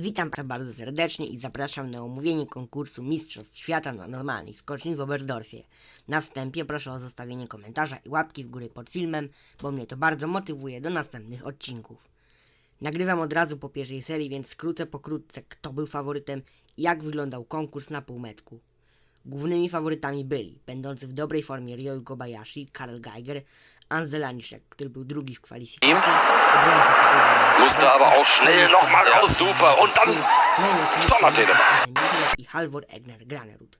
Witam bardzo serdecznie i zapraszam na omówienie konkursu Mistrzostw Świata na normalnej skoczni w Oberdorfie. Na wstępie proszę o zostawienie komentarza i łapki w górę pod filmem, bo mnie to bardzo motywuje do następnych odcinków. Nagrywam od razu po pierwszej serii, więc skrócę pokrótce kto był faworytem i jak wyglądał konkurs na półmetku. Głównymi faworytami byli będący w dobrej formie Ryoyu Kobayashi, Karl Geiger, Ansel Laniszek, który był drugi w kwalifikacji. Musste aber auch schnell nochmal raus, super. Und dann Sondertelemark. i Halvor Egner Granerud.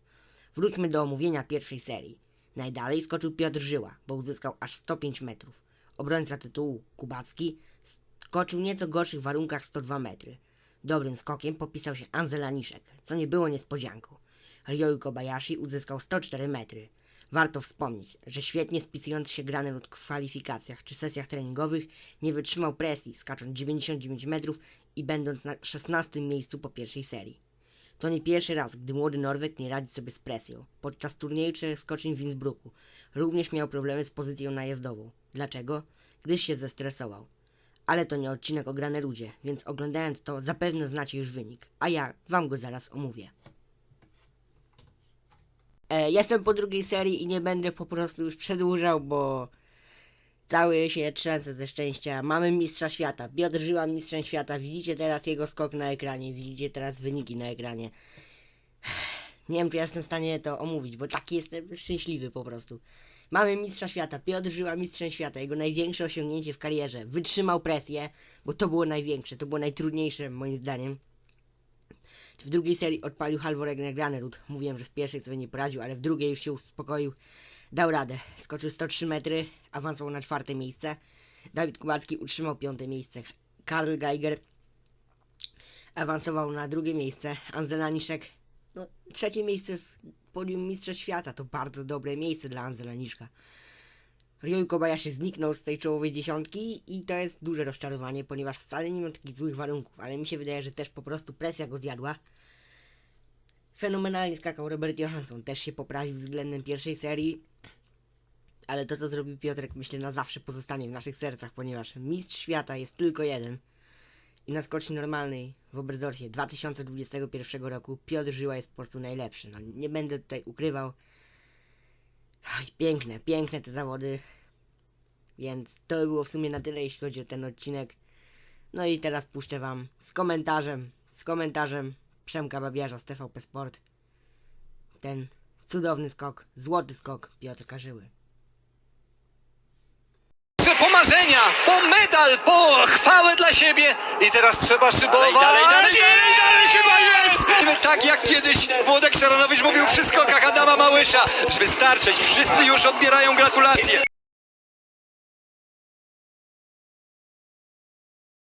Wróćmy do omówienia pierwszej serii. Najdalej skoczył Piotr Żyła, bo uzyskał aż 105 metrów. Obrońca tytułu Kubacki skoczył nieco gorszych warunkach 102 metry. Dobrym skokiem popisał się Ansel Laniszek, co nie było niespodzianką. Ryoyu Kobayashi uzyskał 104 metry. Warto wspomnieć, że świetnie spisujący się Granerud w kwalifikacjach czy sesjach treningowych nie wytrzymał presji, skacząc 99 metrów i będąc na 16 miejscu po pierwszej serii. To nie pierwszy raz, gdy młody Norweg nie radzi sobie z presją. Podczas turnieju trzech skoczni w Innsbrucku również miał problemy z pozycją najazdową. Dlaczego? Gdyż się zestresował. Ale to nie odcinek o Granerudzie, więc oglądając to zapewne znacie już wynik, a ja wam go zaraz omówię. Jestem po drugiej serii i nie będę po prostu już przedłużał, bo cały się trzęsę ze szczęścia. Mamy mistrza świata. Piotr Żyła mistrzem świata. Widzicie teraz jego skok na ekranie. Widzicie teraz wyniki na ekranie. Nie wiem, czy jestem w stanie to omówić, bo taki jestem szczęśliwy po prostu. Mamy mistrza świata. Piotr Żyła mistrzem świata. Jego największe osiągnięcie w karierze. Wytrzymał presję, bo to było największe. To było najtrudniejsze moim zdaniem. W drugiej serii odpalił Halvor Granerud. Mówiłem, że w pierwszej sobie nie poradził, ale w drugiej już się uspokoił. Dał radę. Skoczył 103 metry, awansował na czwarte miejsce. Dawid Kubacki utrzymał piąte miejsce. Karl Geiger awansował na drugie miejsce. Anzela Niszek, no, trzecie miejsce w podium Mistrzostw Świata. To bardzo dobre miejsce dla Anzela Niszka. Ryoyu Kobayashi zniknął z tej czołowej dziesiątki i to jest duże rozczarowanie, ponieważ wcale nie miał takich złych warunków, ale mi się wydaje, że też po prostu presja go zjadła. Fenomenalnie skakał Robert Johansson, też się poprawił względem pierwszej serii, ale to co zrobił Piotrek myślę na zawsze pozostanie w naszych sercach, ponieważ mistrz świata jest tylko jeden. I na skoczni normalnej w Oberstdorfie 2021 roku Piotr Żyła jest po prostu najlepszy. No, nie będę tutaj ukrywał. Aj, piękne, piękne te zawody. Więc to by było w sumie na tyle, jeśli chodzi o ten odcinek. No i teraz puszczę wam z komentarzem, z komentarzem Przemka Babiarza z TVP Sport. Ten cudowny skok, złoty skok Piotrka Żyły. po marzenia, po medal, po chwałę dla siebie i teraz trzeba szybować. Dalej, dalej, dalej, I dalej chyba jest! Tak jak kiedyś Włodek Szaranowicz mówił przy skokach Adama Małysia. Wystarczyć, wszyscy już odbierają gratulacje.